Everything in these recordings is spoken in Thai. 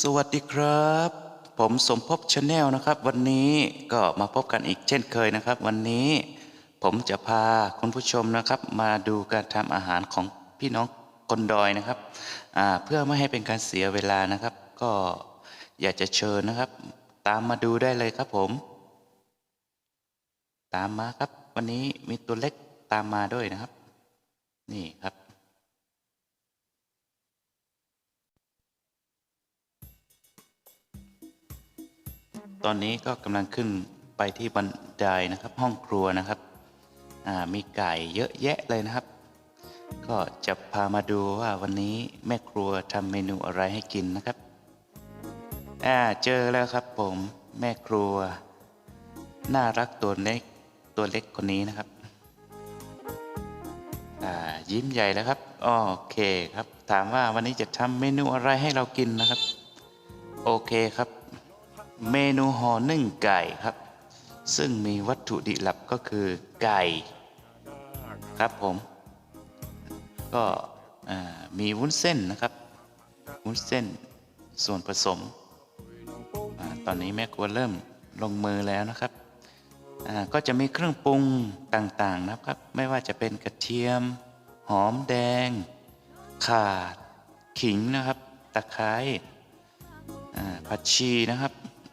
สวัสดีครับ ผมสมภพชาแนลนะครับ วันนี้ก็มาพบกันอีกเช่นเคยนะครับ วันนี้ผมจะพาคุณผู้ชมนะครับ มาดูการทำอาหารของพี่น้องคนดอยนะครับเพื่อไม่ให้เป็นการเสียเวลานะครับ ก็อยากจะเชิญนะครับ ตามมาดูได้เลยครับผม ตามมาครับ วันนี้มีตัวเล็กตามมาด้วยนะครับ นี่ครับ ตอนนี้ก็กำลังขึ้นไปที่บันไดนะครับ ห้องครัวนะครับมีไก่เยอะแยะเลยนะครับ ก็จะพามาดูว่าวันนี้แม่ครัวทำเมนูอะไรให้กินนะครับอ่าเจอแล้วครับผมแม่ครัว น่ารักตัวเล็กตัวเล็กคนนี้นะครับยิ้มใหญ่แล้วครับ โอเคครับ ถามว่าวันนี้จะทำเมนูอะไรให้เรากินนะครับ โอเคครับ เมนูห่อนึ่งไก่ครับ ซึ่งมีวัตถุดิบหลักก็คือไก่ครับผม ก็มีวุ้นเส้นนะครับ วุ้นเส้นส่วนผสมอตอนนี้แม่ครัวเริ่มลงมือแล้วนะครับ ก็จะมีเครื่องปรุงต่างๆนะครับ ไม่ว่าจะเป็นกระเทียม หอมแดงข่าขิงนะครับ ตะไคร้ผักชีนะครับ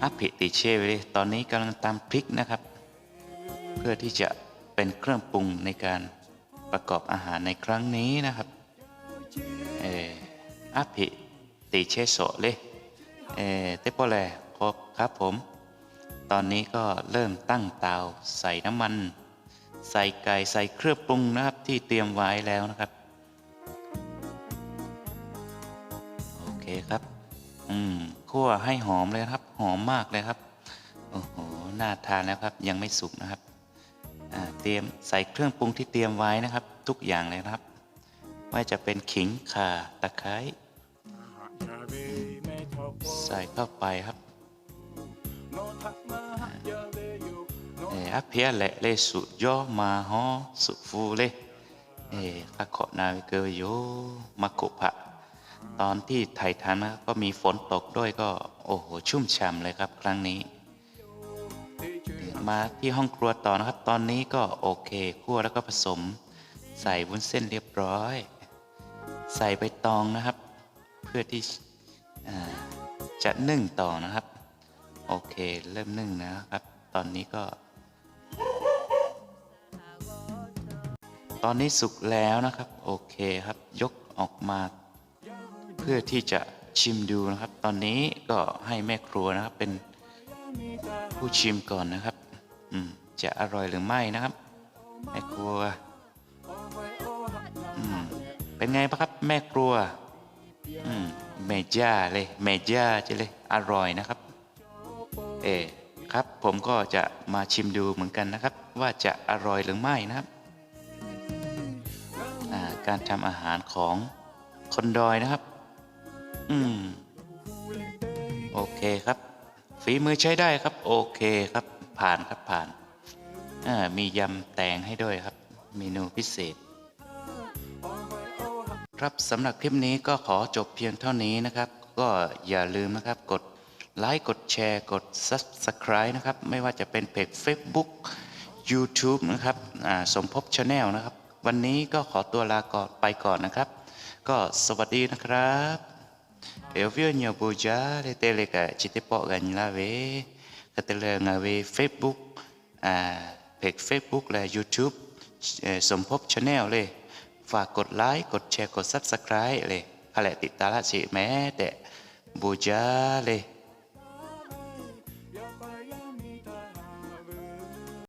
อนึ่งไก่อยู่แม่เลยเอขอตัวเวและเจอแอปเพียและชุปีเลยฮุกขาและเจอโยโยมาเลยอัพเพติเชไปเลยตอนนี้กำลังตำพริกนะครับ เพื่อที่จะเป็นเครื่องปรุงในการประกอบอาหารในครั้งนี้นะครับเอออัพเพติเชโซเลยเออเตปโปแลครบครับผม ตอนนี้ก็เริ่มตั้งเตาใส่น้ำมัน ใส่ไก่ใส่เครื่องปรุงนะครับที่เตรียมไว้แล้วนะครับ โอเคครับ อืมคั่วให้หอมเลยครับ หอมมากเลยครับ โอ้โห น่าทานแล้วครับ ยังไม่สุกนะครับ อ่า เตรียมใส่เครื่องปรุงที่เตรียมไว้นะครับ ทุกอย่างเลยครับ ไม่ว่าจะเป็นขิงข่าตะไคร้ ใส่เข้าไปครับเอออัพเพียแหละเลยสุดย่อมาฮอ ตอนที่ไทยทันนะก็มีฝนตกด้วยก็ โอ้โห ชุ่มฉ่ำเลยครับ ครั้งนี้ มาที่ห้องครัวต่อนะครับ ตอนนี้ก็โอเคคั่วแล้วก็ผสม ใส่วุ้นเส้นเรียบร้อย ใส่ใบตองนะครับ เพื่อที่จะนึ่งต่อนะครับ โอเค เริ่มนึ่งนะครับ ตอนนี้ก็ ตอนนี้สุกแล้วนะครับ โอเคครับ ยกออกมา เพื่อที่จะชิมดูนะครับ ตอนนี้ก็ให้แม่ครัวนะครับเป็นผู้ชิมก่อนนะครับ อืมจะอร่อยหรือไม่นะครับ แม่ครัวอืมเป็นไงบ้างครับแม่ครัวอืมแม่ย่าเลยแม่ย่าจะเลยอร่อยนะครับ เอครับผมก็จะมาชิมดูเหมือนกันนะครับ ว่าจะอร่อยหรือไม่นะครับการทำอาหารของคนดอยนะครับ อืม โอเคครับ ฝีมือใช้ได้ครับ โอเคครับ ผ่านครับผ่านอ่ามียำแตงให้ด้วยครับ เมนูพิเศษ ครับสำหรับคลิปนี้ก็ขอจบเพียงเท่านี้นะครับ ก็อย่าลืมนะครับ กดไลค์กดแชร์กด Subscribe นะครับ ไม่ว่าจะเป็นเพจ Facebook YouTube นะครับอ่าสมภพชาแนลนะครับ วันนี้ก็ขอตัวลาก่อนไปก่อนนะครับ ก็สวัสดีนะครับ Eu vi nhiều bù giá để tele cả chỉ tiếp bỏ gần là về cái tele là về Facebook à page Facebook และ YouTube เอ่อสมภพ Channel เลยฝากกดไลค์กดแชร์กด Subscribe เลยอะไรติดตามละสิแม้แต่บูจาเลย